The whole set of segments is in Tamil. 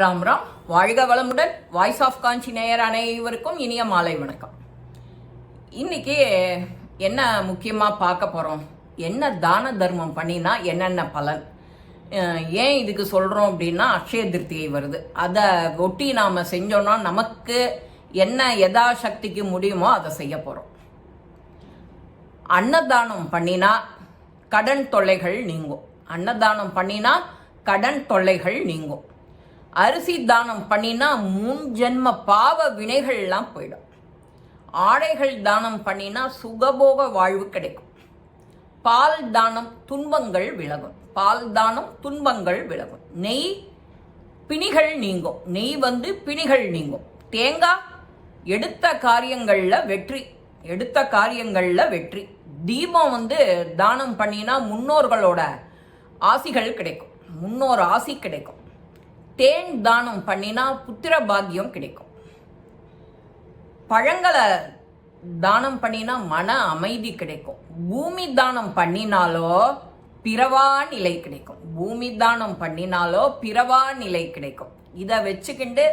ராம் ராம். வாழ்க வளமுடன். வாய்ஸ் ஆஃப் காஞ்சி நேயர் அனைவருக்கும் இனிய மாலை வணக்கம். இன்னைக்கு என்ன முக்கியமாக பார்க்க போகிறோம் என்ன தான தர்மம் பண்ணினா என்னென்ன பலன்? ஏன் இதுக்கு சொல்கிறோம் அப்படின்னா அக்ஷய திருப்தியை வருது. அதை ஒட்டி நாம் செஞ்சோன்னா நமக்கு என்ன எதா சக்திக்கு முடியுமோ அதை செய்ய போகிறோம் அன்னதானம் பண்ணினா கடன் தொல்லைகள் நீங்கும். அன்னதானம் பண்ணினா கடன் தொல்லைகள் நீங்கும். அரிசி தானம் பண்ணினா முன் ஜென்ம பாவ வினைகள்லாம் போயிடும். ஆடைகள் தானம் பண்ணினா சுகபோக வாழ்வு கிடைக்கும். பால் தானம் துன்பங்கள் விலகும். பால் தானம் துன்பங்கள் விலகும். நெய் பிணிகள் நீங்கும். நெய் வந்து பிணிகள் நீங்கும். தேங்காய் எடுத்த காரியங்களில் வெற்றி. எடுத்த காரியங்களில் வெற்றி. தீபம் வந்து தானம் பண்ணினா முன்னோர்களோட ஆசிகள் கிடைக்கும். முன்னோர் ஆசி கிடைக்கும். தேன் தானம் பண்ணினா புத்திர பாக்கியம் கிடைக்கும். பழங்களை தானம் பண்ணினா மன அமைதி கிடைக்கும். பூமி தானம் பண்ணினாலோ பிறவா நிலை கிடைக்கும். பூமி தானம் பண்ணினாலோ பிறவா நிலை கிடைக்கும். இதை வச்சுக்கிண்டு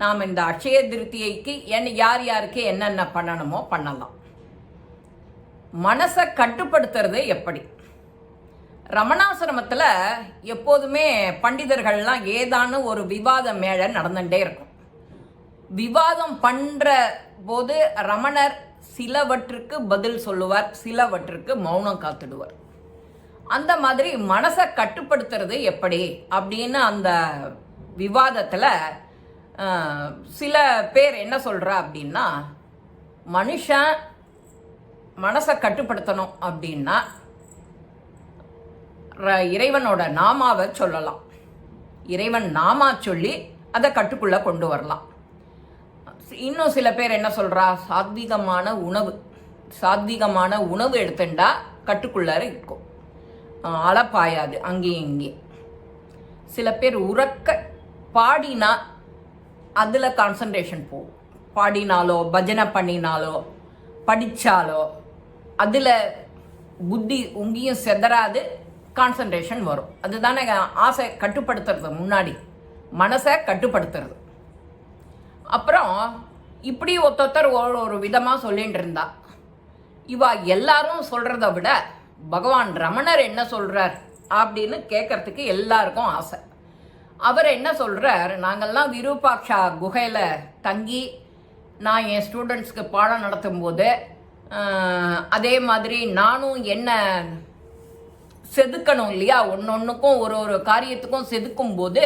நாம் இந்த அக்ஷய திருப்தியைக்கு என்ன யார் யாருக்கு என்னென்ன பண்ணணுமோ பண்ணலாம். மனசை கட்டுப்படுத்துறது எப்படி? ரமணாசிரமத்தில் எப்போதுமே பண்டிதர்கள்லாம் ஏதானு ஒரு விவாத மேழை நடந்துகிட்டே இருக்கும். விவாதம் பண்ணுற போது ரமணர் சிலவற்றுக்கு பதில் சொல்லுவார் சிலவற்றுக்கு மௌனம் காத்துடுவார். அந்த மாதிரி மனசை கட்டுப்படுத்துறது எப்படி அப்படின்னு அந்த விவாதத்தில் சில பேர் என்ன சொல்கிறா அப்படின்னா மனுஷன் மனசை கட்டுப்படுத்தணும் அப்படின்னா இறைவனோட நாமாவை சொல்லலாம். இறைவன் நாமா சொல்லி அதை கட்டுக்குள்ளே கொண்டு வரலாம். இன்னும் சில பேர் என்ன சொல்கிறா சாத்வீகமான உணவு. சாத்வீகமான உணவு எடுத்துட்டா கட்டுக்குள்ளார இருக்கும். அஹ் அலப்பாயாது அங்கேயும் இங்கேயும். சில பேர் உறக்க பாடினா அதில் கான்சன்ட்ரேஷன் போகும். பாடினாலோ பஜனை பண்ணினாலோ படித்தாலோ அதில் புத்தி உங்கேயும் செதறாது கான்சன்ட்ரேஷன் வரும். அதுதானே ஆசை கட்டுப்படுத்துறது முன்னாடி. மனசை கட்டுப்படுத்துறது. அப்புறம் இப்படி ஒருத்தொத்தர் ஒரு ஒரு விதமாக சொல்லிகிட்டு இருந்தா. இவா எல்லாரும் சொல்கிறத விட பகவான் ரமணர் என்ன சொல்கிறார் அப்படின்னு கேட்கறதுக்கு எல்லாருக்கும் ஆசை. அவர் என்ன சொல்கிறார் நாங்கள்லாம் விரூபாக்ஷா குகையில் தங்கி நான் என் ஸ்டூடெண்ட்ஸ்க்கு பாடம் நடத்தும்போது போது அதே மாதிரி நானும் என்ன செதுக்கணும் இல்லையா? ஒன்று ஒன்றுக்கும் ஒரு ஒரு காரியத்துக்கும் செதுக்கும் போது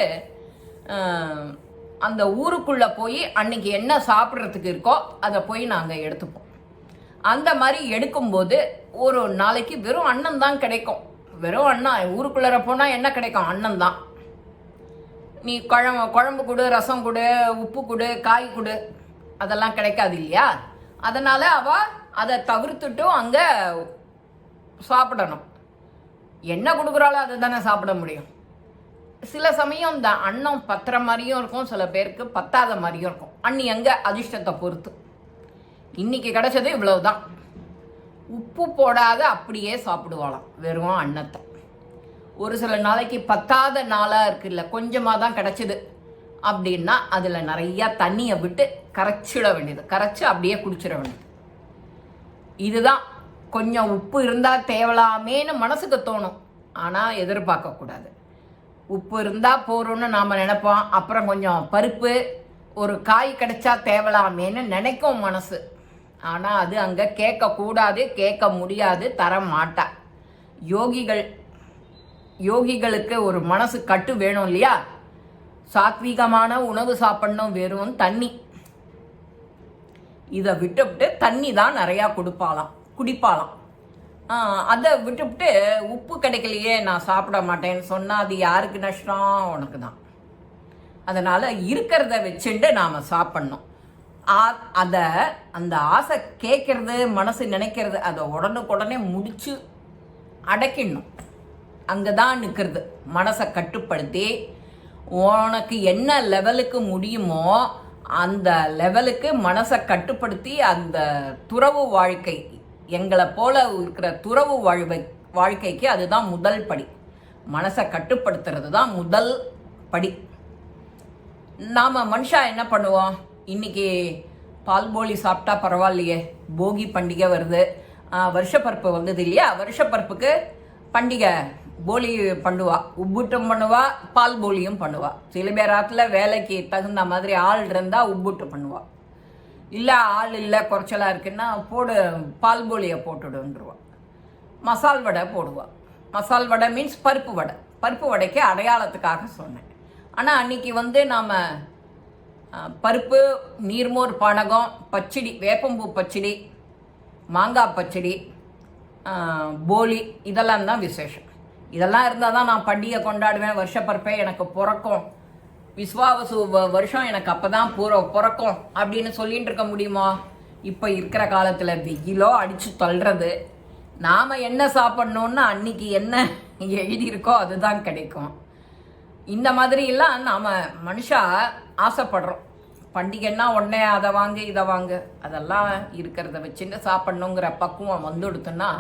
அந்த ஊருக்குள்ளே போய் அன்னைக்கு என்ன சாப்பிட்றதுக்கு இருக்கோ அதை போய் நாங்கள் எடுத்துப்போம். அந்த மாதிரி எடுக்கும்போது ஒரு நாளைக்கு வெறும் அன்னம் தான் கிடைக்கும். வெறும் அண்ணன் ஊருக்குள்ளே போனால் என்ன கிடைக்கும்? அண்ணன் தான். நீ குழம்பு குழம்பு கொடு ரசம் கொடு உப்பு கொடு காய் கொடு அதெல்லாம் கிடைக்காது இல்லையா? அதனால் அவள் அதை தவிர்த்துட்டும் அங்கே சாப்பிடணும். என்ன கொடுக்குறாலும் அதை தானே சாப்பிட முடியும். சில சமயம் இந்த அன்னம் பத்துற மாதிரியும் இருக்கும் சில பேருக்கு பத்தாத மாதிரியும் இருக்கும். அன்னி எங்கே? அதிர்ஷ்டத்தை பொறுத்து. இன்னைக்கு கிடைச்சது இவ்வளவுதான். உப்பு போடாத அப்படியே சாப்பிடுவாளாம் வெறும் அன்னத்தை. ஒரு சில நாளைக்கு பத்தாத நாளாக இருக்குல்ல கொஞ்சமாக தான் கிடச்சிது. அப்படின்னா அதில் நிறையா தண்ணியை விட்டு கரைச்சிட வேண்டியது. கரைச்சி அப்படியே குடிச்சிட வேண்டியது. இதுதான் கொஞ்சம் உப்பு இருந்தால் தேவலாமேன்னு மனசுக்கு தோணும். ஆனால் எதிர்பார்க்கக்கூடாது உப்பு இருந்தால் போகிறோன்னு நாம் நினைப்போம். அப்புறம் கொஞ்சம் பருப்பு ஒரு காய் கிடைச்சா தேவலாமேன்னு நினைக்கும் மனசு. ஆனால் அது அங்கே கேட்கக்கூடாது கேட்க முடியாது தர மாட்டா. யோகிகள் யோகிகளுக்கு ஒரு மனசு கட்டு வேணும் இல்லையா? சாத்வீகமான உணவு சாப்பிடணும் வெறும் தண்ணி. இதை விட்டுவிட்டு தண்ணி தான் நிறையா கொடுப்பாளாம். குடிப்பாளாம். அதை விட்டுவிட்டு உப்பு கிடைக்கலையே நான் சாப்பிட மாட்டேன்னு சொன்னால் அது யாருக்கு நஷ்டம் உனக்கு தான் அதனால் இருக்கிறத வச்சுட்டு நாம் சாப்பிட்ணும். அதை அந்த ஆசை கேட்கறது மனசு நினைக்கிறது அதை உடனுக்குடனே முடித்து அடக்கிடணும். அங்கே தான் நிற்கிறது மனசை கட்டுப்படுத்தி உனக்கு என்ன லெவலுக்கு முடியுமோ அந்த லெவலுக்கு மனசை கட்டுப்படுத்தி அந்த துறவு வாழ்க்கை எங்களை போல இருக்கிற துறவு வாழ்வை வாழ்க்கைக்கு அதுதான் முதல் படி. மனசை கட்டுப்படுத்துறது தான் முதல் படி. நாம் மனுஷா என்ன பண்ணுவோம்? இன்னைக்கு பால் போலி சாப்பிட்டா பரவாயில்லையே போகி பண்டிகை வருது. வருஷப்பருப்பு வந்தது இல்லையா? வருஷப்பருப்புக்கு பண்டிகை. போலி பண்ணுவா. உப்புட்டும் பண்ணுவா பால் போலியும் பண்ணுவா. சில பேர் ஆற்றுல வேலைக்கு தகுந்த மாதிரி ஆள் இருந்தால் உப்புட்டு பண்ணுவாள் இல்லை ஆள் இல்லை குறைச்சலாக இருக்குன்னா போடு பால் போலியை போட்டுடுன்றுவா. மசால் வடை போடுவாள் மசால் வடை மீன்ஸ் பருப்பு வடை. பருப்பு வடைக்கு அடையாளத்துக்காக சொன்னேன். ஆனால் அன்னைக்கு வந்து நாம் பருப்பு நீர்மோர் பானகம் பச்சடி வேப்பம்பூ பச்சடி மாங்காய் பச்சடி போலி இதெல்லாம் தான் விசேஷம். இதெல்லாம் இருந்தால் தான் நான் பண்டிகை கொண்டாடுவேன் வருஷப்பருப்பே எனக்கு பிறக்கும். விஸ்வாவசு வருஷம் எனக்கு அப்போ தான் பூர பிறக்கும் அப்படின்னு சொல்லிட்டு இருக்க முடியுமா? இப்போ இருக்கிற காலத்தில் வெயிலோ அடித்து தள்ளுறது. நாம் என்ன சாப்பிட்ணுன்னு அன்னைக்கு என்ன எழுதியிருக்கோ அதுதான் கிடைக்கும். இந்த மாதிரி எல்லாம் நாம் மனுஷா ஆசைப்படுறோம். பண்டிகைன்னா உடனே அதை வாங்கு இதை வாங்கு. அதெல்லாம் இருக்கிறத வச்சுட்டு சாப்பிட்ணுங்கிற பக்குவம் வந்துடுத்துன்னா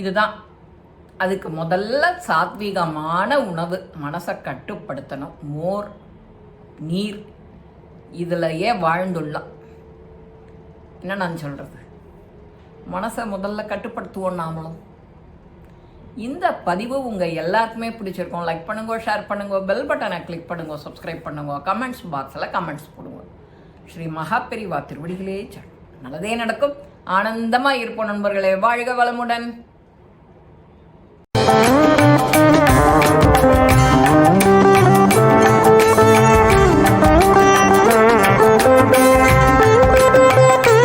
இதுதான். அதுக்கு முதல்ல சாத்வீகமான உணவு மனசை கட்டுப்படுத்தணும். மோர் நீர் இதிலையே வாழ்ந்துள்ளோம் என்ன நான் சொல்கிறது மனசை முதல்ல கட்டுப்படுத்துவோம் நாமளும். இந்த பதிவு உங்கள் எல்லாருக்குமே பிடிச்சிருக்கோம். லைக் பண்ணுங்க ஷேர் பண்ணுங்க பெல் பட்டனை கிளிக் பண்ணுங்க சப்ஸ்கிரைப் பண்ணுங்க கமெண்ட்ஸ் பாக்ஸில் கமெண்ட்ஸ் போடுங்க. ஸ்ரீ மகாபெரிவா திருவடிகளே நல்லதே நடக்கும். ஆனந்தமாக இருப்போம் நண்பர்களே. வாழ்க வளமுடன்.